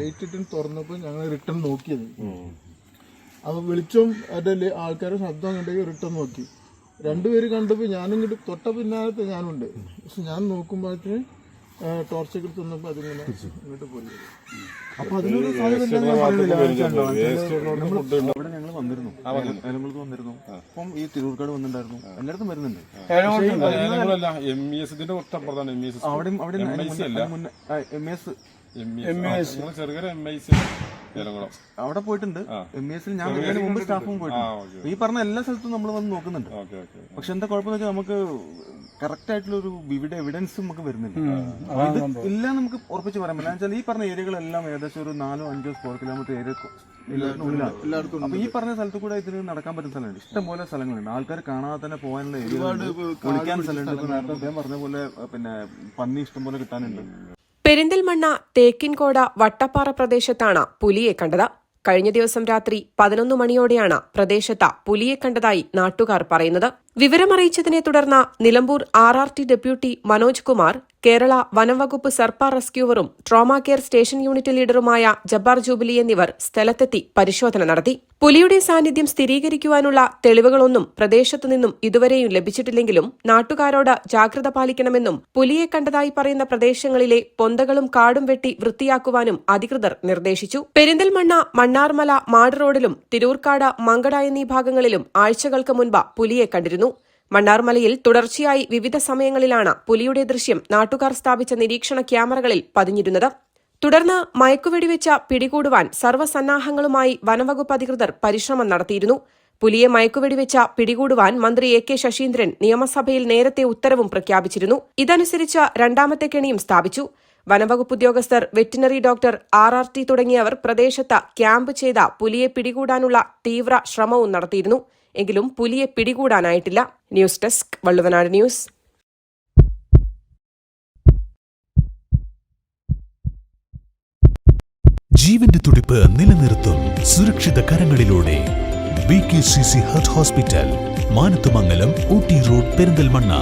Light ഇട്ടും തുറന്നപ്പോൾ ഞങ്ങൾ റിട്ടേൺ നോക്കിയത്. അപ്പോൾ വെളിച്ചം അതിന്റെ ആൾക്കാരുടെ ശബ്ദം കണ്ടെങ്കിൽ റിട്ടേൺ നോക്കി. രണ്ടുപേര് കണ്ടപ്പോൾ ഞാനിങ്ങോട്ട് തൊട്ട പിന്നാലത്തെ ഞാനുണ്ട്. പക്ഷെ ഞാൻ നോക്കുമ്പോഴത്തേന് ടോർച്ചൊക്കെ എടുത്ത് വന്നപ്പോൾ അതിങ്ങനെ ഇങ്ങോട്ട് പോയി. അപ്പൊ അതിനൊരു അവിടെ ഞങ്ങൾ വന്നിരുന്നു. വന്നിരുന്നു. അപ്പം ഈ തിരൂർക്കാട് വന്നിട്ടുണ്ടായിരുന്നു. എല്ലായിടത്തും വരുന്നുണ്ട്. എം ഇ എസ് അവിടെ അവിടെ. M S E I C Elamkulam അവിടെ പോയിട്ടുണ്ട്. എം എസിൽ ഞാൻ വരുന്നതിന് മുമ്പ് സ്റ്റാഫും പോയിട്ടുണ്ട്. ഈ പറഞ്ഞ എല്ലാ സ്ഥലത്തും നമ്മൾ വന്ന് നോക്കുന്നുണ്ട്. പക്ഷെ എന്താ കുഴപ്പമെന്ന് വെച്ചാൽ നമുക്ക് കറക്റ്റ് ആയിട്ടുള്ള ഒരു വിവിധ എവിഡൻസും നമുക്ക് വരുന്നില്ല. ഇത് ഇല്ല നമുക്ക് ഉറപ്പിച്ച് പറയാൻ പറ്റില്ല. വെച്ചാൽ ഈ പറഞ്ഞ ഏരിയകളെല്ലാം ഏകദേശം ഒരു നാലോ അഞ്ചോ സ്ക്വയർ കിലോമീറ്റർ ഏരിയ അപ്പൊ ഈ പറഞ്ഞ സ്ഥലത്ത് കൂടെ ഇതിന് നടക്കാൻ പറ്റുന്ന സ്ഥലമുണ്ട് ഇഷ്ടംപോലെ സ്ഥലങ്ങളുണ്ട്. ആൾക്കാർ കാണാതെ തന്നെ പോകാനുള്ള ഏരിയ കുളിക്കാൻ സ്ഥലമുണ്ട്. നേരത്തെ അദ്ദേഹം പറഞ്ഞ പോലെ പിന്നെ പന്നി ഇഷ്ടംപോലെ കിട്ടാനുണ്ട്. പെരിന്തൽമണ്ണ തേക്കിൻകോട വട്ടപ്പാറ പ്രദേശത്താണ് പുലിയെ കണ്ടത്. കഴിഞ്ഞ ദിവസം രാത്രി പതിനൊന്ന് മണിയോടെയാണ് പ്രദേശത്ത് പുലിയെ കണ്ടതായി നാട്ടുകാർ പറയുന്നത്. വിവരമറിയിച്ചതിനെ തുടർന്ന് Nilambur R R T deputy Manoj Kumar Kerala വനംവകുപ്പ് സർപ്പാർ റെസ്ക്യൂവറും ട്രോമാ കെയർ സ്റ്റേഷൻ യൂണിറ്റ് ലീഡറുമായ ജബ്ബാർ ജൂബിലി എന്നിവർ സ്ഥലത്തെത്തി പരിശോധന നടത്തി. പുലിയുടെ സാന്നിധ്യം സ്ഥിരീകരിക്കുവാനുള്ള തെളിവുകളൊന്നും പ്രദേശത്തു നിന്നും ഇതുവരെയും ലഭിച്ചിട്ടില്ലെങ്കിലും നാട്ടുകാരോട് ജാഗ്രത പാലിക്കണമെന്നും പുലിയെ കണ്ടതായി പറയുന്ന പ്രദേശങ്ങളിലെ പൊന്തകളും കാടും വെട്ടി വൃത്തിയാക്കുവാനും അധികൃതർ നിർദ്ദേശിച്ചു. പെരിന്തൽമണ്ണ മണ്ണാർമല മാട് റോഡിലും തിരൂർക്കാട് മങ്കട എന്നീ ഭാഗങ്ങളിലും ആഴ്ചകൾക്ക് മുൻപ് പുലിയെ കണ്ടിരുന്നു. മണ്ണാർമലയിൽ തുടർച്ചയായി വിവിധ സമയങ്ങളിലാണ് പുലിയുടെ ദൃശ്യം നാട്ടുകാർ സ്ഥാപിച്ച നിരീക്ഷണ ക്യാമറകളിൽ പതിഞ്ഞിരുന്നത്. തുടർന്ന് മയക്കുവെടിവെച്ച പിടികൂടുവാൻ സർവസന്നാഹങ്ങളുമായി വനംവകുപ്പ് അധികൃതർ പരിശ്രമം നടത്തിയിരുന്നു. പുലിയെ മയക്കുവെടിവെച്ച പിടികൂടുവാൻ മന്ത്രി എ കെ ശശീന്ദ്രൻ നിയമസഭയിൽ നേരത്തെ ഉത്തരവും പ്രഖ്യാപിച്ചിരുന്നു. ഇതനുസരിച്ച് രണ്ടാമത്തെ കെണിയും സ്ഥാപിച്ചു. വനംവകുപ്പ് ഉദ്യോഗസ്ഥർ veterinary doctor R R T തുടങ്ങിയവർ പ്രദേശത്ത് ക്യാമ്പ് ചെയ്ത പുലിയെ പിടികൂടാനുള്ള തീവ്ര ശ്രമവും നടത്തിയിരുന്നു. എങ്കിലും പുലിയെ പിടികൂടാനായിട്ടില്ല. News desk Valluvanad news. ജീവന്റെ തുടിപ്പ് നിലനിർത്തും സുരക്ഷിത കരങ്ങളിലൂടെ. P K C C heart hospital Manathumangalam Ooty road Perinthalmanna